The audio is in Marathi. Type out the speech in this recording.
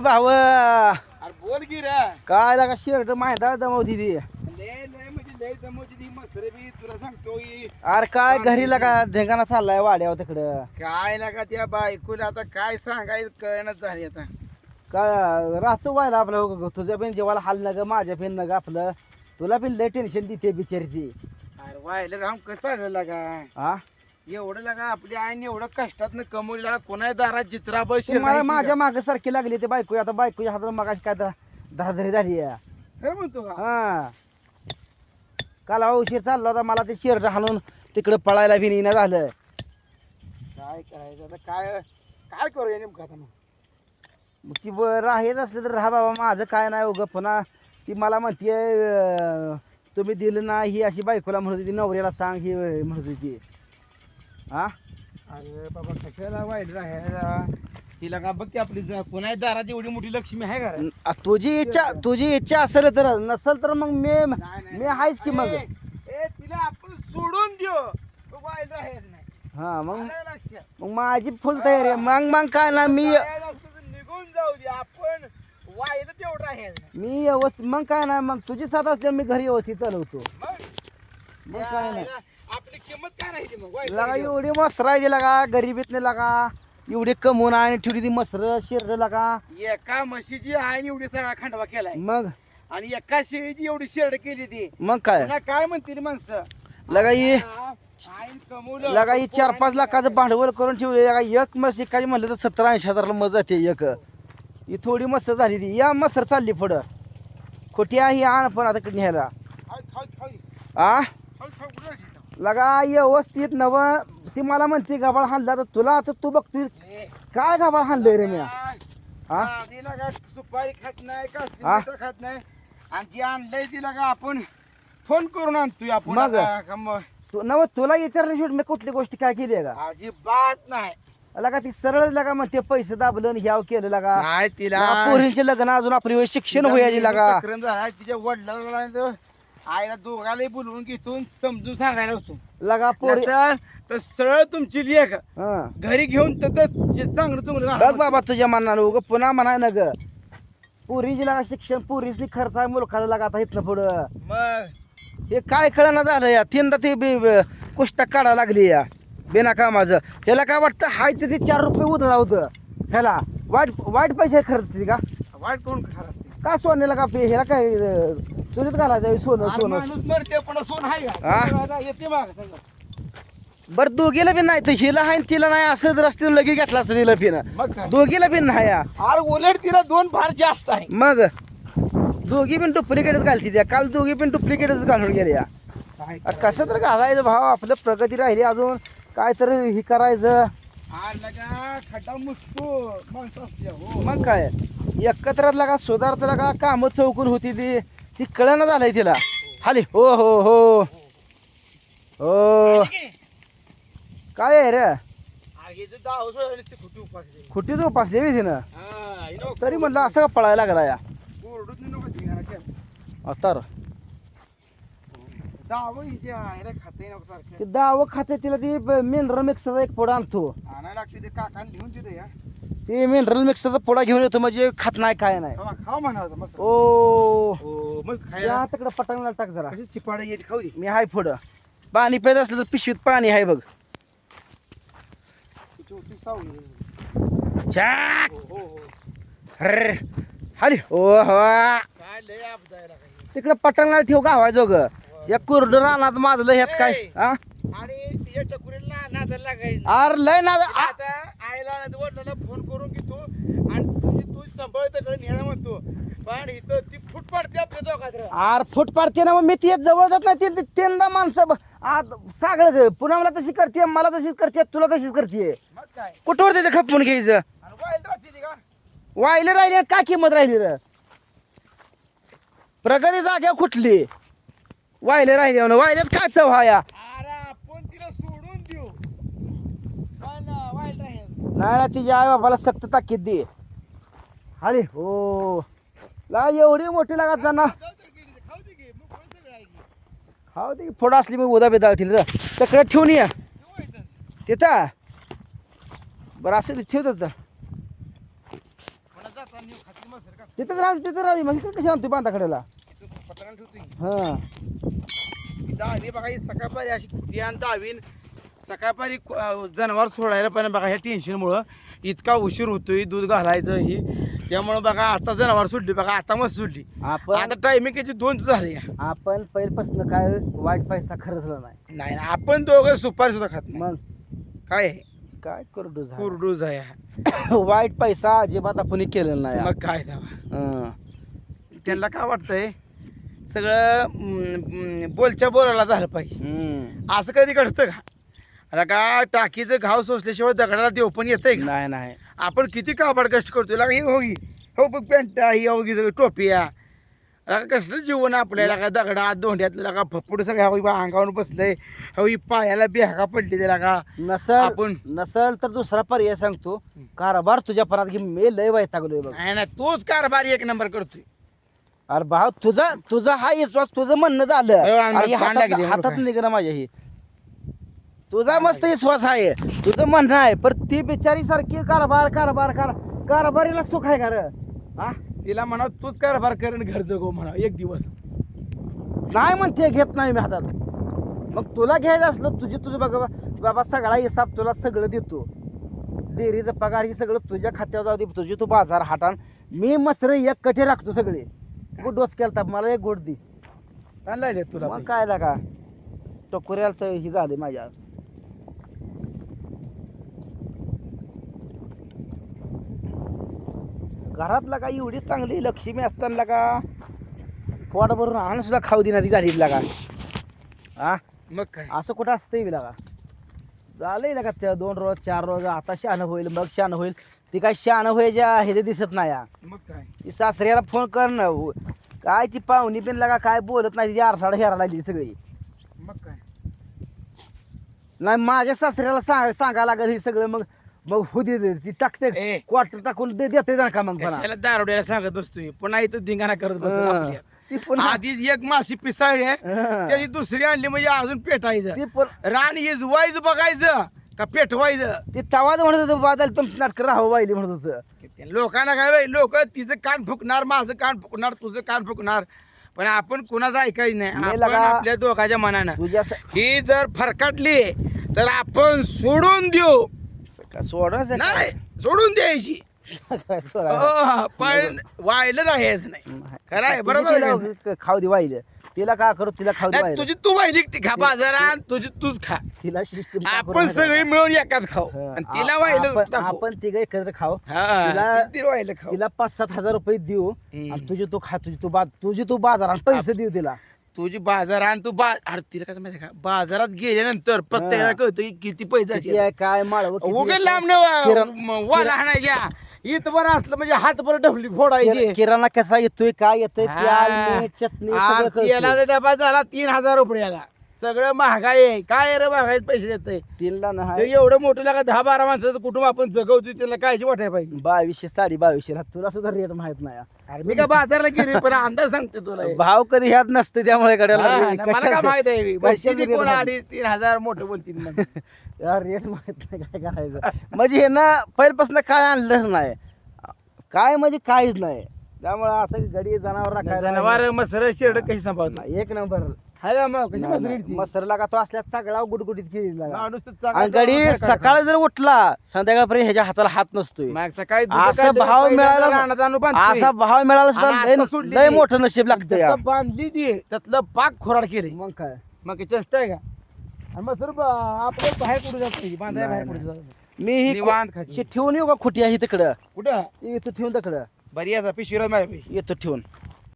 भाव. अरे बोल की रे. काय लागा शर्ट माहिती दमवती ती. लय लय म्हणजे लय जमवची ती मसरे बी तुला सांगतो ही. अरे काय घरी लागा ढेंगाणा चाललाय वाड्यावर तिकडं. काय लागा त्या बायकोला आता काय सांगायचं कळणच झाली आता. काय राहतो व्हायला आपलं हो, तुझ्या पण जेवायला हाल नग माझ्या पण नग आपलं. तुला पण लय टेन्शन देते बिचारी ती. अरे व्हायला राम कसं झालं लागा? हा एवढं लागा आपली आईने एवढं कष्टात कमवली लागा कोणा दारात जित्रा बस मला माझ्या माग सारखी लागली ते बायको. आता बायकोच्या हातात मग काय धराधरी झाली. खरं म्हणतो का? हा. काल उशीर चालला होता. मला ते शर्ट हाणून तिकडे पळायला येणं झालं. काय करायचं आता? काय काय करूया नेमकं आता मग? ती राहायच असलं तर राहा बाबा. माझं काय नाही उगं. पुन्हा ती मला म्हणते अं, तुम्ही दिलं ना ही अशी बायकोला म्हणत होती. नवऱ्याला सांग ही म्हणत होती. हा? अरे बाबा कशाला वाईट राहायला? तिला का बघ की आपली ज- कोणा दारात एवढी मोठी लक्ष्मी आहे का? आ, तुझी इच्छा तुझी इच्छा असेल तर नसेल तर मग मी. मी आहेच की मग? ए, तिला आपण सोडून देऊ. तू वाईट राहायचं नाही. हा मग? आलं लक्षात मग माझी फुल तयारी आहे. मग मग काय ना मी राहायचं असलं तर निघून जाऊ दे. आपण वाईला तेवढं राहायचं नाही. मी व्यवस्थित मग काय नाही मग तुझी साथ असल्यावर मी घरी व्यवस्थित चालवतो. मग? मग काय नाही यायला आपली किंमत काय राहिली मग वाईट लगा. एवढी मस्त राहिली लगा गरिबीतने लगा एवढे कमवून आणि ठेवली ती मसर शिर लगा. एका म्हशीची आईने एवढी सगळा खांडवा केलाय. मग? आणि एका शेळीची एवढी शेड केली ती. मग काय? पुन्हा काय म्हणतील माणसं? लगा ही आईन कमवलं. लगा ही चार पाच लाखाचं भांडवल करून ठेवले. लगा एक मस एकाची म्हणलं तर सतरा ऐंशी हजारला मजा जाते एक. ही थोडी मस्त झाली ती. या मस्त चालली पुढं. खोटी आहे आण पण आता न्यायला. आ खाऊ, खाऊ, कुठं राहायचं? लगा व्यवस्थित नव ती मला म्हणते गबाळ हाणला तर तुला आता तू बघतोय काय गबाळ हाणलंय रे मी? हा? का सुपारी खात नाही हा? मिठं खात नाही आणि जी आणलंय तिला का आपण फोन करून आणतोय आपण मग? आता का मग? तू नव तुला विचारलं शेवट मी कुठली गोष्ट काय केली आहे का अजिबात नाही लगा ती सरळ लगा म्हणते पैसे दाबलं आणि ह्याव केलं लगा नाही तिला पोरींचे लग्न अजून आपली वय शिक्षण होयाची लगा तिच्या वडिलाला तर आईला दोघालाही बोलवून घेतून समजून सांगायला होतो. लगा पोरी? तर सरळ तुमची लेख हं. घरी घेऊन तर तर चांगलं बघ. बाबा तुझ्या मनानं उग पुन्हा म्हणा न ग. पोरीची लगा शिक्षण पोरीसनी खर्च आहे मुलखाचा लगा आता इथनं पुढं. मग? हे काय कळना झालं या? तीनदा ते बी- ब- कुष्टा काढा लागली या. बिना कामाचं. ह्याला काय वाटतं हाय ते ते चार रुपये उधळा होतं. ह्याला. वाईट वाईट पैसे खर्च का? वाईट कोण खराब का सोन्याला का पे ह्याला काय अं, चुलीत घालायचं सोनं सोनं. माणूस मरते पण सोन आहे हा? का येते माग सगळं. बरं दोघीला बी नाही तर हिला आणि तिला नाही असं जर असतं लगेच घेतला असतं तिला पिणं. मग काय? दोघीला बी नाही. अरे उलट तिला दोन फार जास्त आहे. मग? दोघी पण डुप्लिकेटच घालते त्या. काल दोघी पण डुप्लिकेटच घालून गेल्या. काय आता कसं तर घालायचं भाव आपलं प्रगती राहिली अजून. काय तर हे करायचं. आला का खड्डा मुसतो माणसं असते हो. मग काय? एकत्र लगा सुधारत लगा कामं चौकून होती ती. ती कळना झालंय तिला. खाली. हो हो हो. हो. काय आहे रे? खुटीच उपासली बी तिनं. तरी म्हणलं असं का पळायला लागला या. तर. दाव खाते तिला ती मिनरल मिक्सरचा एक फोडा आणतो. आणायला लागते ते काकाने लिहून तिथे या. ते मिनरल मिक्सरचा फोडा घेऊन येतो म्हणजे खात नाही काय नाही. खावा खावा म्हणावं मस्त. ओ. हो मस्त या खायला तिकडे पटांगला टाक जरा. कशी चिपाडा येते खाऊ दे. मी हाय पुढं. पाणी प्यायचं असलं तर पिशवीत पाणी आहे बघ. सावली. चाक. हो हो हो. ओ हो. काय लय काही तिकडे पटांगला ठेव गावायचं ग या कुरड रानात माझलं ह्यात काय? हा आणि तिच्या टकुरीला नादाला लागायचं. आर लय ना आता आईला आणि वडिलांना फोन करून की तू आणि तुझी तू सांभाळत नेला म्हणतो. पण इथं ती फूट पडते आपल्या दोघात आर फुट पाडते ना मग मी ती जवळ जात नाही ते तीनदा माणसं आज सागळं पुन्हा मला तशी करते मला तशीच करते तुला तशीच करते. मग काय? कुठवर त्याचं खपवून घ्यायचं? का? वायले राहिले काय किंमत राहिली र? प्रगती जाग्या कुठली? वायले राहिले म्हणून वायल्यात काय चव अरे देऊ. नाही ना तिच्या आई बाबाला सक्त ताकीद दे. अरे हो. ला एवढी मोठी लागत जाणार खाऊ दे की फोडा असली मग उदा बेदाळतील र. तकडे ठेवून या. तिथं. बरं असं ते ठेवतात तर तिथंच राहू तिथं राहू मग इकडे कशी आणतोय बांधाकडेला? हां. दहावी बघा ही सकाळपारी अशी कुठे आणि दहावीन सकाळपारी जनावर सोडायला पण बघा ह्या टेन्शनमुळं इतका उशीर होतोय दूध घालायचं ही. त्यामुळं बघा आता जनावर सुटली बघा आता मस्त सुटली. आपण आता टायमिंग किती? दोनच झाले आपण पहिल्यापासून काय वाईट पैसा खर्चला नाही. नाही ना, आपण दोघं सुपारी सुद्धा खात नाही. मग? काय? काय करतो झालं? कुरडूज आहे हा. वाईट पैसा अजिबात आपण केलेला नाही. मग काय दावा हं. त्यांना काय वाटतंय? सगळं बोलच्या बोलायला झालं पाहिजे. असं कधी घडतं का? अरे का टाकीचं घाव सोसल्याशिवाय दगडाला देव पण येतंय का? नाही नाही. आपण किती काबाड कष्ट करतोय. लागा ही होगी. हो बघ पॅन्ट ही होगी सगळं टोपी या लागा कसलं जीवन आपल्याला? का दगडात दोंड्यातलं लागा फपुड सगळ्या बा अंगावर बसलंय. हो ही पायाला बेहागा पडली ते लागा. नसल आपण नसल तर दुसरा पर्याय सांगतो. कारभार तुझ्या परात घे मी लय वैतागलोय बघ. नाही ना तोच कारभार एक नंबर करतोय. अरे भाऊ तुझा तुझा हा विश्वास तुझं म्हणणं झालं. अरे, आणि अरे, ताण हातात लागली, हातात एवढं निघणं माझ्या ही. तुझा मस्त विश्वास आहे. तुझं म्हणणं आहे पण ती बिचारी सारखी कारभार कारभार कार कारभारीला सुख आहे का रे? हा? तिला म्हणा तूच कारभार कर आणि घर जगव म्हणा एक दिवस. नाही म्हणते घेत नाही मी हातात. मग तुला घ्यायचं असलं तुझी तुझं बघा बाबा सगळा हिसाब तुला सगळं देतो. डेअरीचा पगार ही सगळं तुझ्या खात्यावर जाऊ दे तुझी तू बाजार हातान मी मसर एक कटे राखतो सगळे. गुड डोस केलता मला एक गोड दे. तुला मग काय लागा टकोऱ्याला तर ही झाली माझ्या. घरातला का एवढी चांगली लक्ष्मी असताना का? पोट भरून आण सुद्धा खाऊ दिना ती झाली लागा हा मग काय? असं कुठं असतंय बी लागा? झालंय लागा त्या दोन रोज चार रोज आता शहाणं होईल मग शहाणं होईल. ती काय शहाणं व्हायच्या हे दिसत नाही हा. मग काय? ती सासऱ्याला फोन कर ना काय ती पाहुणी बिन लागा काय बोलत नाही ती आरसाड हेरा लागली सगळी. मग काय? नाही माझ्या सासऱ्याला सांग सांगा लागत हे सगळं मग मग हो दे दे. ती टाकते. ए. क्वार्टर टाकून दे देते ना का मग कशाला दारोड्याला सांगत बसतोय? पुन्हा इथं धिंगाणा करत बस हं. ती पुन्हा आधीच एक माशी पिसाळली आहे. त्याची दुसरी आणली म्हणजे अजून पेटायचं ती पण रान इजवायचं बघायचं का पेटवायचं ती तवाच म्हणत होतं बादल तुमची नाटकं राहावं वाहिली म्हणत होतं. लोकांना काय लोक तिचं कान फुकणार माझं कान फुकणार तुझं कान फुकणार. पण आपण कुणाचं ऐकायचं नाही. आपण लगा- आपल्या दोघांच्या मनानं. तुझ्या ही जर फरकाटली तर आपण सोडून देऊ. सोडच नाही सोडून द्यायची. हो, पण व्हायला राहायचं नाही. खरं आहे, बरोबर आहे. का? खाऊ दे वाहिलं तिला का करू? तिला खाऊ दे नाही, वाहिलं तुझी तू वाहिली ती खा बाजारात तुझी तूच खा. तिला सिस्टीम आपण सगळी मिळून एकाच खाऊ. आणि तिला वाहिलं आपण तिघ एकत्र खाऊ. हा तिला- ती वाहिलं खाऊ. तिला पाच सात हजार रुपये देऊ. हम्म. आणि तुझी तू खा तुझी तू बा तुझी तू बाजारात पैसे देऊ तिला. तुझी बाजार आणि तू बा अरे तिला कसं माहिती का? बाजारात गेल्यानंतर प्रत्येकाला कळतं की किती पैसे काय माळव उगे लांब न वाला हाणायच्या इथं बरं असलं म्हणजे हात बरं ढवली फोडायची किराणा कसा येतोय काय येतोय चटणी डबा झाला तीन हजार रुपयाला. सगळं महागाई आहे. काय रे महागाई पैसे देतंय? तीनला तर नाही एवढं मोठं लागा दहा बारा माणसाचं कुटुंब आपण जगवतो त्याला कायची वाटाय पाहिजे. बावीसशे साडी बावीसशे ला. तुला सुद्धा रेट माहीत नाही. अरे मी का बाजारला गेले पण अंदाज सांगते तुला. भाव कधी ह्यात नसते त्यामुळे कड्याला ना, मला काय माहीत आहे? कोण? अडीच तीन हजार मोठे बोलतील. रेट माहीत नाही काय करायचं. म्हणजे हे ना पहिल्यापासून काय आणलंच नाही. काय म्हणजे काहीच नाही. त्यामुळे असं गडी जनावर राखायला जनावर मसर शेरड कशी सांभाळतो एक नंबर. मग कशी मसर इडती? मसरला का तो असल्या सगळा गुडगुडीत केली माणूस तर चांगला आणि गडी सकाळी जर उठला संध्याकाळपर्यंत ह्याच्या हाताला हात नसतोय. करतो? मग सकाळी दूध असा भाव मिळाला तर रानात आणून बांधतोय. असा भाव मिळाला आणि सुद्धा आता लय- सोडली. लय ती. मोठं नशीब लागतं या. त्यातलं बांधली ती त्यातलं पाक खोराड केले मग काय? मग चेष्टा आहे का? आणि मग सर आपलं बाहेर कुठे जात नाही बांधाय बाहेर कुठे जात मी ही निवांत खो- खायची. शी ठेवून येऊ का खुटी आहे तिकडं कुठं? इथं ठेवून तिकडं. बरी याचा पिशवीरात माझ्या पैसे. येतो ठेवून.